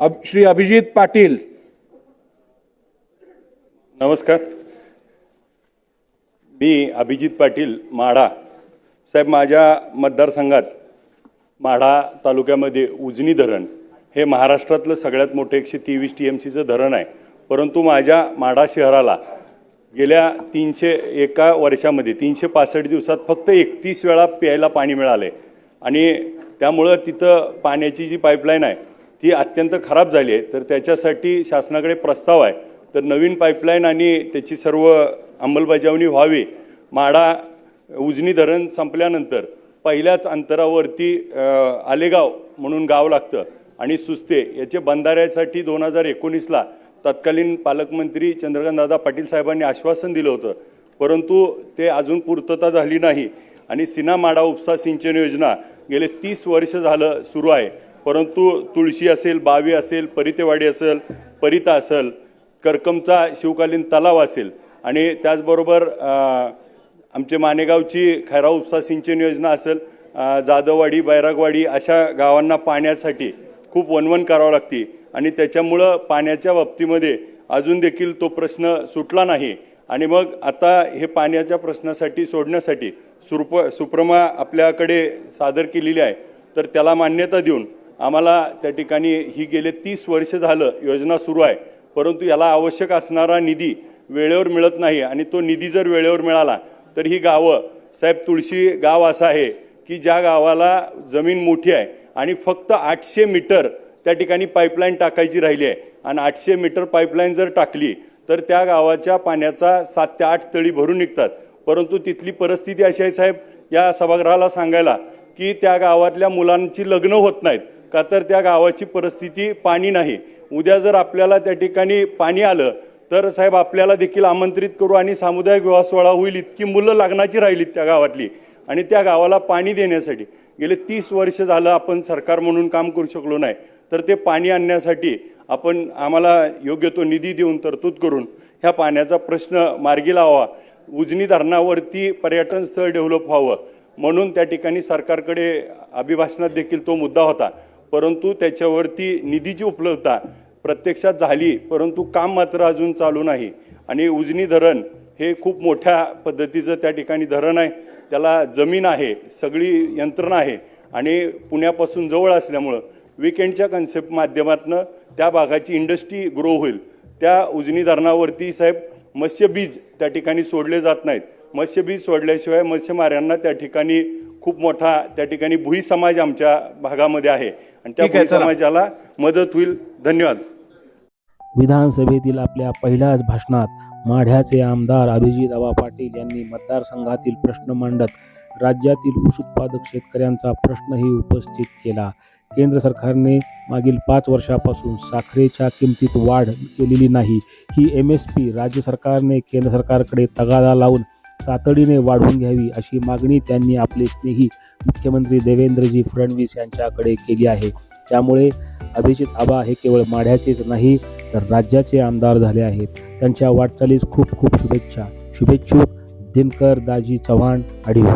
अब श्री अभिजित पाटील. नमस्कार. मी अभिजित पाटील माढा. साहेब माझ्या मतदारसंघात माढा तालुक्यामध्ये उजनी धरण हे महाराष्ट्रातलं सगळ्यात मोठं एकशे तेवीस टी एम सीचं धरण आहे. परंतु माझ्या माढा शहराला गेल्या तीनशे एका वर्षामध्ये तीनशे पासष्ट दिवसात फक्त एकतीस वेळा प्यायला पाणी मिळालं आहे आणि त्यामुळं तिथं पाण्याची जी पाईपलाईन आहे ती अत्यंत खराब झाली आहे. तर त्याच्यासाठी शासनाकडे प्रस्ताव आहे. तर नवीन पाईपलाईन आणि त्याची सर्व अंमलबजावणी व्हावी. माडा उजनी धरण संपल्यानंतर पहिल्याच अंतरावरती आलेगाव म्हणून गाव लागतं आणि सुस्ते याचे बंधाऱ्यासाठी दोन हजार एकोणीसला तत्कालीन पालकमंत्री चंद्रकांतदादा पाटील साहेबांनी आश्वासन दिलं होतं. परंतु ते अजून पूर्तता झाली नाही आणि सिना माडा उपसा सिंचन योजना गेले तीस वर्ष झालं सुरू आहे. परंतु तुळशी असेल बावी असेल परितेवाडी असेल परिता असेल करकमचा शिवकालीन तलाव असेल आणि त्याचबरोबर आमचे मानेगावची खैरा उपसा सिंचन योजना असेल जाधववाडी बैरागवाडी अशा गावांना पाण्यासाठी खूप वनवन करावं लागते आणि त्याच्यामुळं पाण्याच्या बाबतीमध्ये अजून देखील तो प्रश्न सुटला नाही. आणि मग आता हे पाण्याच्या प्रश्नासाठी सोडण्यासाठी सुरप सुप्रमा आपल्याकडे सादर केलेली आहे. तर त्याला मान्यता देऊन आम्हाला त्या ठिकाणी ही गेले तीस वर्ष झालं योजना सुरू आहे. परंतु याला आवश्यक असणारा निधी वेळेवर मिळत नाही आणि तो निधी जर वेळेवर मिळाला तर ही गावं साहेब तुळशी गाव असं आहे की ज्या गावाला जमीन मोठी आहे आणि फक्त आठशे मीटर त्या ठिकाणी पाईपलाईन टाकायची राहिली आहे. आणि आठशे मीटर पाईपलाईन जर टाकली तर त्या गावाच्या पाण्याचा सात ते आठ तळी भरून निघतात. परंतु तिथली परिस्थिती अशी आहे साहेब या सभागृहाला सांगायला की त्या गावातल्या मुलांची लग्न होत नाहीत. का तर त्या गावाची परिस्थिती पाणी नाही. उद्या जर आपल्याला त्या ठिकाणी पाणी आलं तर साहेब आपल्याला देखील आमंत्रित करू आणि सामुदायिक विवाह सोहळा होईल इतकी मुलं लग्नाची राहिलीत त्या गावातली. आणि त्या गावाला पाणी देण्यासाठी गेले तीस वर्ष झालं आपण सरकार म्हणून काम करू शकलो नाही. तर ते पाणी आणण्यासाठी आपण आम्हाला योग्य तो निधी देऊन तरतूद करून ह्या पाण्याचा प्रश्न मार्गी लावा. उजनी धरणावरती पर्यटन स्थळ डेव्हलप व्हावं. म्हणून त्या ठिकाणी सरकारकडे अभिभाषणात देखील तो मुद्दा होता. परंतु त्याच्यावरती निधीची उपलब्धता प्रत्यक्षात झाली परंतु काम मात्र अजून चालू नाही. आणि उजनी धरण हे खूप मोठ्या पद्धतीचं त्या ठिकाणी धरण आहे. त्याला जमीन आहे सगळी यंत्रणा आहे. आणि पुण्यापासून जवळ असल्यामुळं विकेंडच्या कन्सेप्ट माध्यमातनं त्या भागाची इंडस्ट्री ग्रो होईल. त्या उजनी धरणावरती साहेब मत्स्यबीज त्या ठिकाणी सोडले जात नाहीत. मत्स्यबीज सोडल्याशिवाय मत्स्यमाऱ्यांना त्या ठिकाणी खूप मोठा त्या ठिकाणी भुई समाज आमच्या भागामध्ये आहे. आणि त्या. समाजाला मदत होईल. धन्यवाद. विधानसभेतील आपल्या पहिल्याच भाषणात माढ्याचे आमदार अभिजित आबा पाटील यांनी मतदारसंघातील प्रश्न मांडत राज्यातील ऊस उत्पादक शेतकऱ्यांचा प्रश्नही उपस्थित केला. केंद्र सरकारने मागील पाच वर्षापासून साखरेच्या किमतीत वाढ केलेली नाही. ही एम एस पी राज्य सरकारने केंद्र सरकारकडे तगादा लावून तातडीने वाढवून घ्यावी अशी मागणी त्यांनी आपले स्नेही मुख्यमंत्री देवेंद्रजी फडणवीस यांच्याकडे केली आहे. त्यामुळे अभिजित आबा हे केवळ माढ्याचेच नाही तर राज्याचे आमदार झाले आहेत. त्यांच्या वाटचालीस खूप खूप शुभेच्छा. शुभेच्छुक दिनकर दाजी चव्हाण आढिव